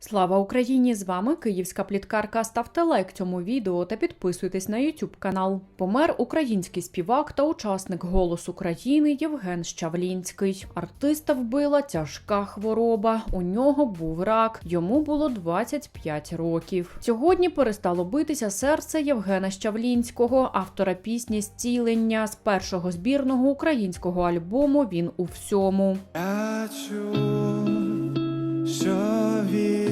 Слава Україні! З вами київська пліткарка. Ставте лайк цьому відео та підписуйтесь на YouTube канал. Помер український співак та учасник «Голос України» Євген Щавлінський. Артиста вбила тяжка хвороба. У нього був рак. Йому було 25 років. Сьогодні перестало битися серце Євгена Щавлінського, автора пісні Зцілення з першого збірного українського альбому Він у всьому. Я чув, що він.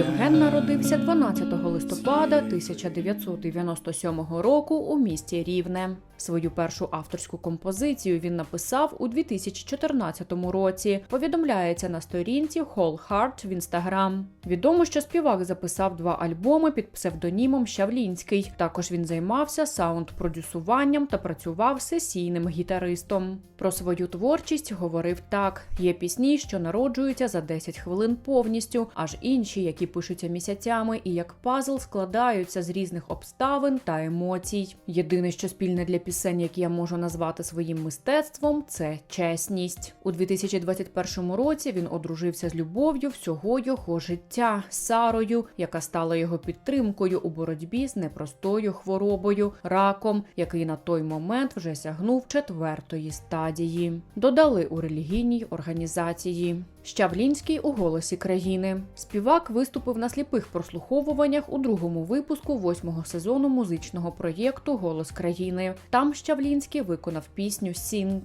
Євген народився 12 листопада 1997 року у місті Рівне. Свою першу авторську композицію він написав у 2014 році. Повідомляється на сторінці Whole Heart в інстаграм. Відомо, що співак записав два альбоми під псевдонімом Щавлінський. Також він займався саунд-продюсуванням та працював сесійним гітаристом. Про свою творчість говорив так: є пісні, що народжуються за 10 хвилин повністю, аж інші, які пишуться місяцями, і як пазл складаються з різних обставин та емоцій. Єдине, що спільне для пісень, які я можу назвати своїм мистецтвом, це чесність. У 2021 році він одружився з любов'ю всього його життя Сарою, яка стала його підтримкою у боротьбі з непростою хворобою, раком, який на той момент вже сягнув четвертої стадії. Додали у релігійній організації. Щавлінський у голосі країни. Співак виступив на сліпих прослуховуваннях у другому випуску восьмого сезону музичного проєкту Голос країни. Там Щавлінський виконав пісню Сінг.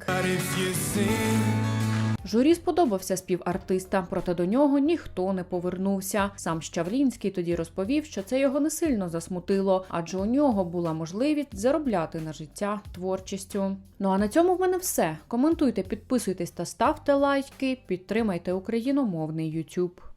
Журі сподобався спів артиста, проте до нього ніхто не повернувся. Сам Щавлінський тоді розповів, що це його не сильно засмутило, адже у нього була можливість заробляти на життя творчістю. Ну а на цьому в мене все. Коментуйте, підписуйтесь та ставте лайки, підтримайте україномовний YouTube.